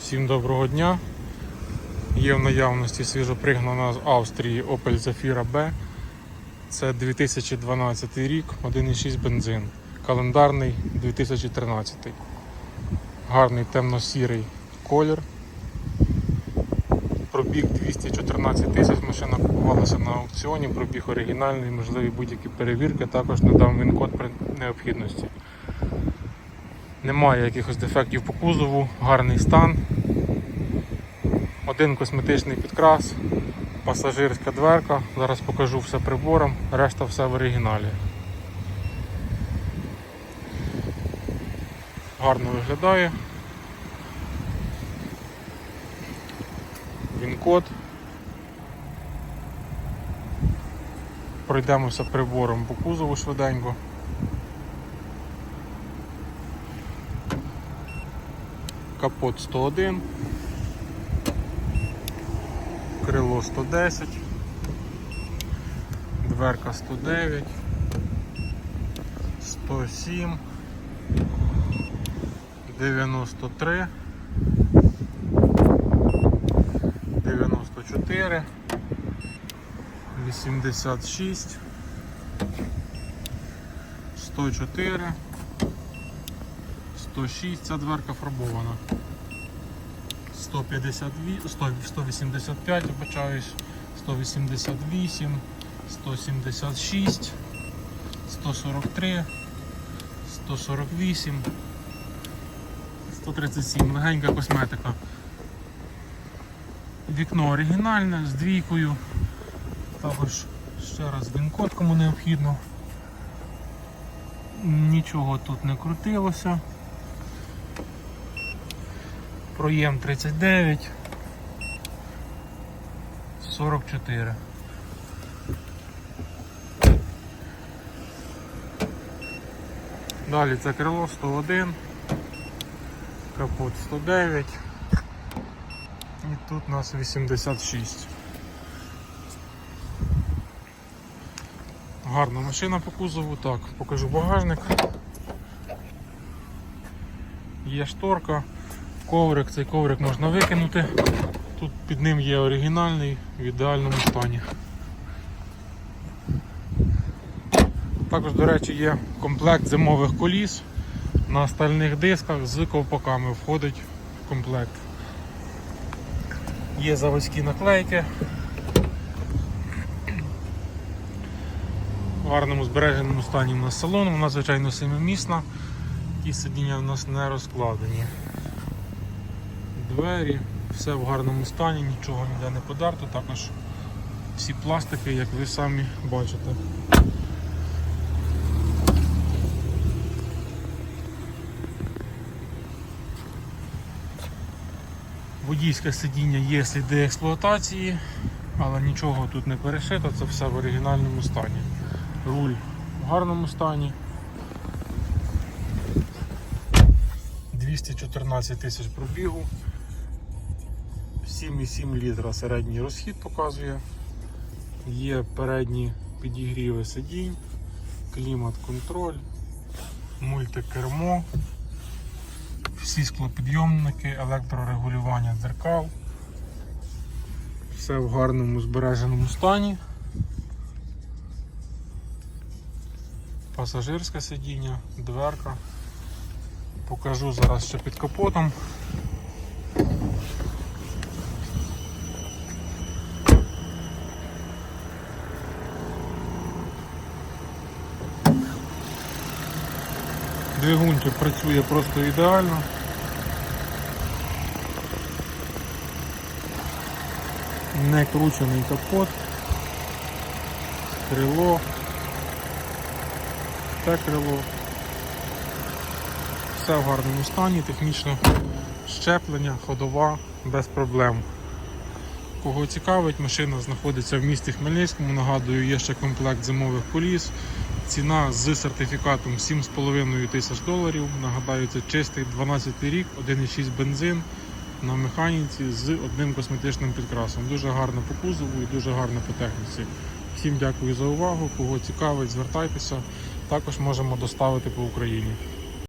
Всім доброго дня. Є в наявності свіжопригнана з Австрії Opel Zafira B. Це 2012 рік, 1,6 бензин. Календарний 2013. Гарний темно-сірий колір. Пробіг 214 тисяч, машина купувалася на аукціоні, пробіг оригінальний, можливі будь-які перевірки, також надам він код при необхідності. Немає якихось дефектів по кузову, гарний стан. Один косметичний підкрас, пасажирська дверка. Зараз покажу все прибором, решта все в оригіналі. Гарно виглядає. Він код. Пройдемося прибором по кузову швиденько. Капот 101, крило 110, дверка 109, 107, 93, 94, 86, 104. 106, ця дверка фарбована. 152, 100, 185, вибачаюсь, 188, 176, 143, 148, 137. Легенька косметика. Вікно оригінальне з двійкою. Також ще раз він-код кому необхідно. Нічого тут не крутилося. Проєм 39 44. Далі це крило 101, капот 109 і тут у нас 86. Гарна машина по кузову, так, покажу багажник. Є шторка. Коврик, цей коврик можна викинути. Тут під ним є оригінальний в ідеальному стані. Також, до речі, є комплект зимових коліс на стальних дисках з ковпаками входить в комплект. Є заводські наклейки. В гарному збереженому стані у нас салон, вона звичайно семимісна. Ті сидіння у нас не розкладені двері, все в гарному стані, нічого ніде не подерто, також всі пластики, як ви самі бачите. Водійське сидіння є сліди експлуатації, але нічого тут не перешито, це все в оригінальному стані. Руль в гарному стані. 214 тисяч пробігу. 7,7 літра середній розхід показує. Є передні підігріви сидінь, клімат-контроль, мультикермо, всі склопідйомники, електрорегулювання дзеркал. Все в гарному збереженому стані. Пасажирське сидіння, дверка. Покажу зараз ще під капотом. Двигунчик працює просто ідеально. Не кручений капот, крило, те крило. Все в гарному стані, технічне щеплення, ходова без проблем. Кого цікавить, машина знаходиться в місті Хмельницькому. Нагадую, є ще комплект зимових коліс. Ціна з сертифікатом 7,5 тисяч доларів. Нагадаю, це чистий 12 рік, 1,6 бензин на механіці з одним косметичним підкрасом. Дуже гарно по кузову і дуже гарно по техніці. Всім дякую за увагу. Кого цікавить, звертайтеся. Також можемо доставити по Україні.